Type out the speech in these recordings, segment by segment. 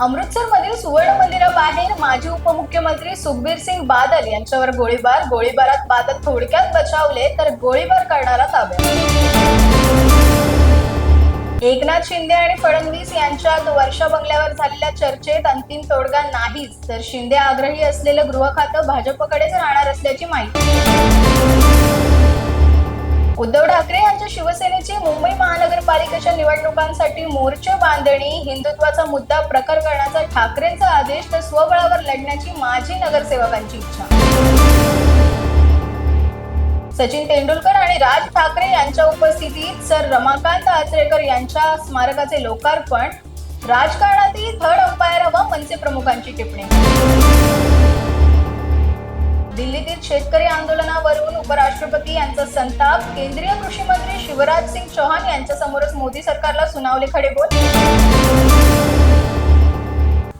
अमृतसरमधील सुवर्ण मंदिराबाहेर माजी उपमुख्यमंत्री सुखबीर सिंग बादल यांच्यावर गोळीबार. गोळीबारात बादल थोडक्यात बचावले तर गोळीबार करणारा ताब्यात. एकनाथ शिंदे आणि फडणवीस यांच्यात वर्षा बंगल्यावर झालेल्या चर्चेत अंतिम तोडगा नाहीच तर शिंदे आग्रही असलेलं गृह खातं भाजपकडेच राहणार असल्याची माहिती. महानगरपालिकेच्या मोर्चे बांधणी हिंदुत्वाचा मुद्दा प्रकर करण्याचा ठाकरेंचा आदेश तर स्वबळावर लढण्याची माजी नगरसेवकांची इच्छा. सचिन तेंडुलकर आणि राज ठाकरे यांच्या उपस्थितीत सर रमाकांत आचरेकर यांच्या स्मारकाचे लोकार्पण. राजकारणातील थर्ड अंपायर हवा मनसे प्रमुखांची टिप्पणी. शेतकरी आंदोलनावरून उपराष्ट्रपती यांचा संताप केंद्रीय कृषी मंत्री शिवराज सिंग चौहान यांच्या समोरच मोदी सरकारला सुनावले खडे बोल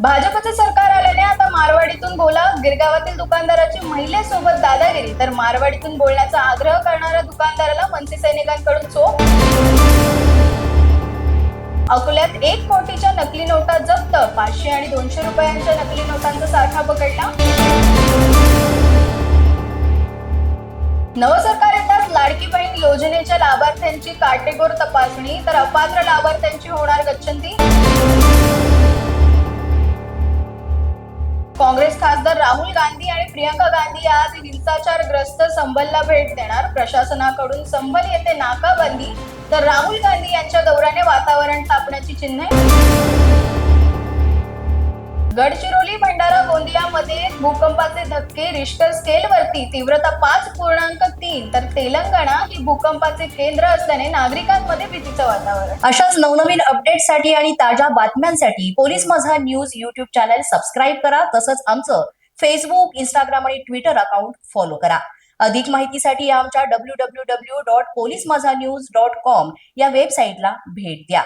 भाजपचे सरकार आल्याने आता मारवाडीतून बोला गिरगावातील दुकानदाराची महिलेसोबत दादागिरी तर मारवाडीतून बोलण्याचा आग्रह करणाऱ्या दुकानदाराला मनसे सैनिकांकडून चोख. अकोल्यात एक कोटीच्या नकली नोटा जप्त पाचशे आणि दोनशे रुपयांच्या नकली नोटांचा साठा पकडला. नवं सरकार येताच लाडकी बहीण योजनेच्या लाभार्थ्यांची काटेकोर तपासणी तर अपात्र लाभार्थ्यांची होणार गच्छंती काँग्रेस खासदार राहुल गांधी आणि प्रियंका गांधी आज हिंसाचारग्रस्त संभलला भेट देणार. प्रशासनाकडून संभल येथे नाकाबंदी तर राहुल गांधी यांच्या दौऱ्याने वातावरण तापण्याची चिन्हे? गडचिरोली भंडारा गोंदियामध्ये भूकंपाचे धक्के रिश्टर स्केलवरती तीव्रता पाच पूर्णांक तीन. तर तेलंगणा ही भूकंपाचे केंद्र असल्याने नागरिकांमध्ये भीतीचं वातावरण. अशाच नवनवीन अपडेटसाठी आणि ताज्या बातम्यांसाठी police Majha news YouTube channel subscribe करा. तसंच आमचं फेसबुक इंस्टाग्राम आणि ट्विटर अकाउंट फॉलो करा. अधिक माहितीसाठी आमच्या W W W dot police Majha news dot com या वेबसाईटला भेट द्या.